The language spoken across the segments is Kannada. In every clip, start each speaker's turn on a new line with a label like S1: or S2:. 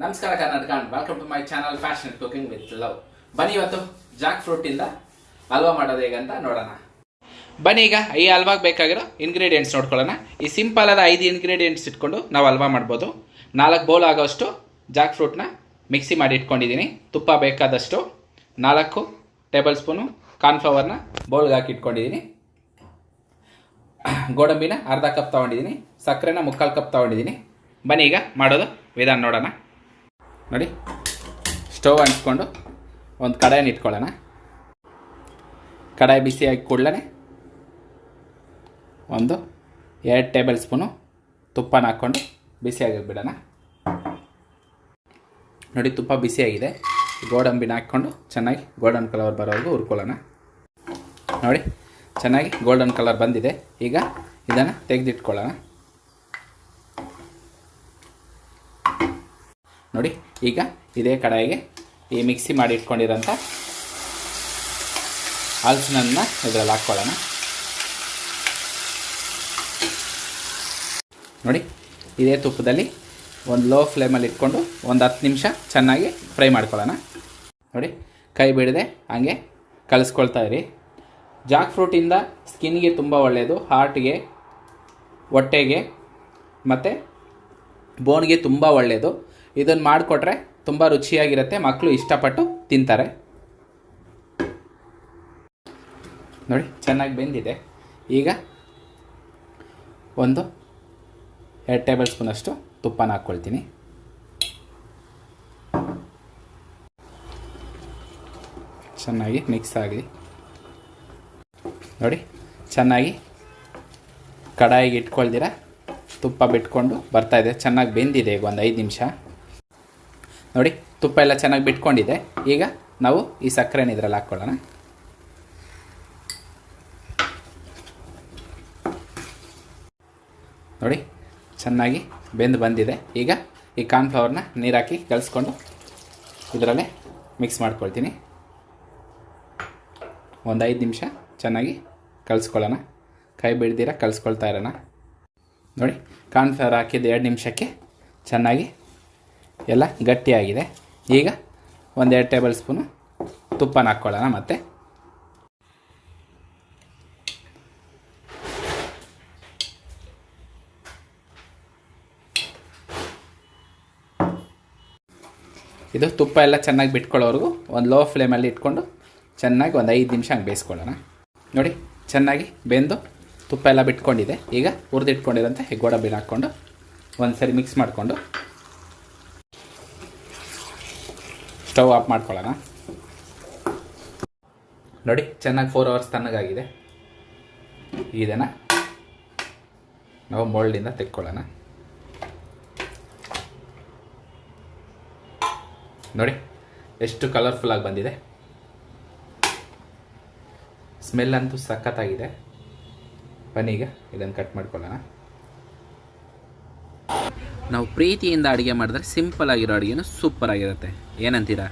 S1: ನಮಸ್ಕಾರ Karnataka welcome to my channel fashion cooking with love ಬನ್ನಿ ಇವತ್ತು ಜಾಕ್ ಫ್ರೂಟ್ ಇಂದ ಹಲ್ವಾ ಮಾಡೋದು ಹೇಗಂತ ನೋಡೋಣ. ಬನ್ನಿ ಈಗ ಈ ಹಲ್ವಾಗೆ ಬೇಕಾಗಿರೋ ಇಂಗ್ರೀಡಿಯೆಂಟ್ಸ್ ನೋಡ್ಕೊಳ್ಳೋಣ. ಈ ಸಿಂಪಲ್ ಆದ ಐದು ಇಂಗ್ರೀಡಿಯೆಂಟ್ಸ್ ಇಟ್ಕೊಂಡು ನಾವು ಹಲ್ವಾ ಮಾಡ್ಬೋದು. ನಾಲ್ಕು ಬೌಲ್ ಆಗೋಷ್ಟು ಜಾಕ್ ಫ್ರೂಟ್ನ ಮಿಕ್ಸಿ ಮಾಡಿ ಇಟ್ಕೊಂಡಿದ್ದೀನಿ. ತುಪ್ಪ ಬೇಕಾದಷ್ಟು ನಾಲ್ಕು ಟೇಬಲ್ ಸ್ಪೂನು ಕಾರ್ನ್ಫ್ಲವರ್ನ ಬೌಲ್ಗೆ ಹಾಕಿ ಇಟ್ಕೊಂಡಿದ್ದೀನಿ. ಗೋಡಂಬಿನ ಅರ್ಧ ಕಪ್ ತೊಗೊಂಡಿದ್ದೀನಿ. ಸಕ್ಕರೆನ ಮುಕ್ಕಾಲು ಕಪ್ ತೊಗೊಂಡಿದ್ದೀನಿ. ಬನ್ನಿ ಈಗ ಮಾಡೋದು ವಿಧಾನ ನೋಡೋಣ. ನೋಡಿ, ಸ್ಟವ್ ಅಂಟಿಸ್ಕೊಂಡು ಒಂದು ಕಡಾಯಿನ ಇಟ್ಕೊಳ್ಳೋಣ. ಕಡಾಯಿ ಬಿಸಿಯಾಗಿ ಕೂಡಲೇ ಒಂದು ಎರಡು ಟೇಬಲ್ ಸ್ಪೂನು ತುಪ್ಪನ ಹಾಕ್ಕೊಂಡು ಬಿಸಿಯಾಗಿ ಬಿಡೋಣ. ನೋಡಿ, ತುಪ್ಪ ಬಿಸಿಯಾಗಿದೆ. ಗೋಡಂಬಿನ ಹಾಕ್ಕೊಂಡು ಚೆನ್ನಾಗಿ ಗೋಲ್ಡನ್ ಕಲರ್ ಬರೋವರೆಗೂ ಹುರ್ಕೊಳ್ಳೋಣ. ನೋಡಿ, ಚೆನ್ನಾಗಿ ಗೋಲ್ಡನ್ ಕಲರ್ ಬಂದಿದೆ. ಈಗ ಇದನ್ನು ತೆಗೆದಿಟ್ಕೊಳ್ಳೋಣ. ನೋಡಿ, ಈಗ ಇದೇ ಕಡಾಯಿಗೆ ಈ ಮಿಕ್ಸಿ ಮಾಡಿ ಇಟ್ಕೊಂಡಿರೋಂಥ ಹಲ್ಸಿನನ್ನ ಇದರಲ್ಲಿ ಹಾಕ್ಕೊಳ್ಳೋಣ. ನೋಡಿ, ಇದೇ ತುಪ್ಪದಲ್ಲಿ ಒಂದು ಲೋ ಫ್ಲೇಮಲ್ಲಿ ಇಟ್ಕೊಂಡು ಒಂದು ಹತ್ತು ನಿಮಿಷ ಚೆನ್ನಾಗಿ ಫ್ರೈ ಮಾಡ್ಕೊಳ್ಳೋಣ. ನೋಡಿ, ಕೈ ಬಿಡದೆ ಹಾಗೆ ಕಲಿಸ್ಕೊಳ್ತಾ ಇರಿ. ಜಾಕ್ ಫ್ರೂಟಿಂದ ಸ್ಕಿನ್ಗೆ ತುಂಬ ಒಳ್ಳೆಯದು ಹಾರ್ಟ್ಗೆ ಹೊಟ್ಟೆಗೆ ಮತ್ತು ಬೋನ್ಗೆ ತುಂಬ ಒಳ್ಳೆಯದು ಇದನ್ನು ಮಾಡಿಕೊಟ್ರೆ ತುಂಬ ರುಚಿಯಾಗಿರುತ್ತೆ ಮಕ್ಕಳು ಇಷ್ಟಪಟ್ಟು ತಿಂತಾರೆ. ನೋಡಿ, ಚೆನ್ನಾಗಿ ಬೆಂದಿದೆ. ಈಗ ಒಂದು ಎರಡು ಟೇಬಲ್ ಸ್ಪೂನಷ್ಟು ತುಪ್ಪನ ಹಾಕ್ಕೊಳ್ತೀನಿ. ಚೆನ್ನಾಗಿ ಮಿಕ್ಸ್ ಆಗಲಿ ನೋಡಿ, ಚೆನ್ನಾಗಿ ಕಡಾಯಿಗೆ ಇಟ್ಕೊಳ್ದಿರ, ತುಪ್ಪ ಬಿಟ್ಕೊಂಡು ಬರ್ತಾಯಿದೆ ಚೆನ್ನಾಗಿ ಬೆಂದಿದೆ ಈಗ ಒಂದು ಐದು ನಿಮಿಷ. ನೋಡಿ, ತುಪ್ಪ ಎಲ್ಲ ಚೆನ್ನಾಗಿ ಬಿಟ್ಕೊಂಡಿದೆ. ಈಗ ನಾವು ಈ ಸಕ್ಕರೆನ ಇದರಲ್ಲಿ ಹಾಕ್ಕೊಳ್ಳೋಣ. ನೋಡಿ, ಚೆನ್ನಾಗಿ ಬೆಂದು ಬಂದಿದೆ. ಈಗ ಈ ಕಾರ್ನ್ಫ್ಲವರ್ನ ನೀರು ಹಾಕಿ ಕಲಿಸ್ಕೊಂಡು ಇದರಲ್ಲೇ ಮಿಕ್ಸ್ ಮಾಡ್ಕೊಳ್ತೀನಿ. ಒಂದು ಐದು ನಿಮಿಷ ಚೆನ್ನಾಗಿ ಕಲಿಸ್ಕೊಳ್ಳೋಣ. ಕೈ ಬಿಡ್ದಿರ ಕಲಿಸ್ಕೊಳ್ತಾ ಇರೋಣ. ನೋಡಿ, ಕಾರ್ನ್ಫ್ಲವರ್ ಹಾಕಿದ ಎರಡು ನಿಮಿಷಕ್ಕೆ ಚೆನ್ನಾಗಿ ಎಲ್ಲ ಗಟ್ಟಿಯಾಗಿದೆ. ಈಗ ಒಂದೆರಡು ಟೇಬಲ್ ಸ್ಪೂನು ತುಪ್ಪನ ಹಾಕ್ಕೊಳ್ಳೋಣ ಮತ್ತೆ. ಇದು ತುಪ್ಪ ಎಲ್ಲ ಚೆನ್ನಾಗಿ ಬಿಟ್ಕೊಳ್ಳೋವರೆಗೂ ಒಂದು ಲೋ ಫ್ಲೇಮಲ್ಲಿ ಇಟ್ಕೊಂಡು ಚೆನ್ನಾಗಿ ಒಂದು ಐದು ನಿಮಿಷ ಹಂಗೆ ಬೇಯಿಸ್ಕೊಳ್ಳೋಣ. ನೋಡಿ, ಚೆನ್ನಾಗಿ ಬೆಂದು ತುಪ್ಪ ಎಲ್ಲ ಬಿಟ್ಕೊಂಡಿದೆ. ಈಗ ಹುರಿದಿಟ್ಕೊಂಡಿರೋಂಥ ಹೆಗ್ಗೋಡ ಹಾಕ್ಕೊಂಡು ಒಂದು ಸರಿ ಮಿಕ್ಸ್ ಮಾಡಿಕೊಂಡು ಸ್ಟವ್ ಆಫ್ ಮಾಡ್ಕೊಳ್ಳೋಣ. ನೋಡಿ, ಚೆನ್ನಾಗಿ ಫೋರ್ ಅವರ್ಸ್ ತಣ್ಣಗಾಗಿದೆ. ಇದನ್ನು ನಾವು ಮೋಲ್ಡಿಂದ ತೆಕ್ಕೊಳ್ಳೋಣ. ನೋಡಿ, ಎಷ್ಟು ಕಲರ್ಫುಲ್ಲಾಗಿ ಬಂದಿದೆ. ಸ್ಮೆಲ್ ಅಂತೂ ಸಖತ್ತಾಗಿದೆ. ಬನ್ನಿ ಈಗ, ಇದನ್ನು ಕಟ್ ಮಾಡ್ಕೊಳ್ಳೋಣ. ನಾವು ಪ್ರೀತಿಯಿಂದ ಅಡುಗೆ ಮಾಡಿದ್ರೆ ಸಿಂಪಲ್ ಆಗಿರೋ ಅಡುಗೆನೂ ಸೂಪರ್ ಆಗಿರುತ್ತೆ. ಏನಂತೀರಾ?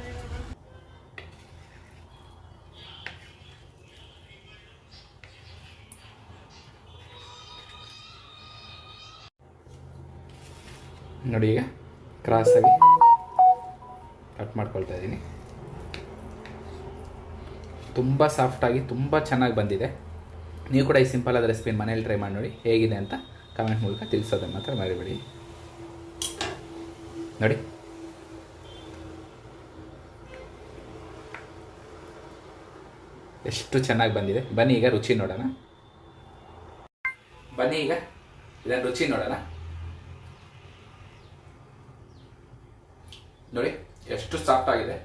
S1: ನೋಡಿ ಈಗ ಕ್ರಾಸಾಗಿ ಕಟ್ ಮಾಡ್ಕೊಳ್ತಾ ಇದ್ದೀನಿ. ತುಂಬ ಸಾಫ್ಟಾಗಿ ತುಂಬ ಚೆನ್ನಾಗಿ ಬಂದಿದೆ. ನೀವು ಕೂಡ ಈ ಸಿಂಪಲ್ ಆದ ರೆಸಿಪಿ ಮನೇಲಿ ಟ್ರೈ ಮಾಡಿ ನೋಡಿ, ಹೇಗಿದೆ ಅಂತ ಕಮೆಂಟ್ ಮೂಲಕ ತಿಳಿಸೋದನ್ನು ಮಾತ್ರ ಮರಿಬೇಡಿ. ನೋಡಿ. ಎಷ್ಟು ಚೆನ್ನಾಗಿ ಬಂದಿದೆ. ಬನ್ನಿ ಈಗ ರುಚಿ ನೋಡೋಣ. ಬನ್ನಿ ಈಗ ಇದನ್ನು ರುಚಿ ನೋಡೋಣ. ನೋಡಿ, ಎಷ್ಟು ಸಾಫ್ಟ್ ಆಗಿದೆ.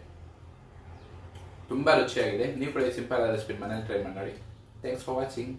S1: ತುಂಬ ರುಚಿಯಾಗಿದೆ. ನೀವು ಕೂಡ ಸಿಂಪಲ್ ರೆಸಿಪಿ ಮನೇಲಿ ಟ್ರೈ ಮಾಡಿ ನೋಡಿ. Thanks for watching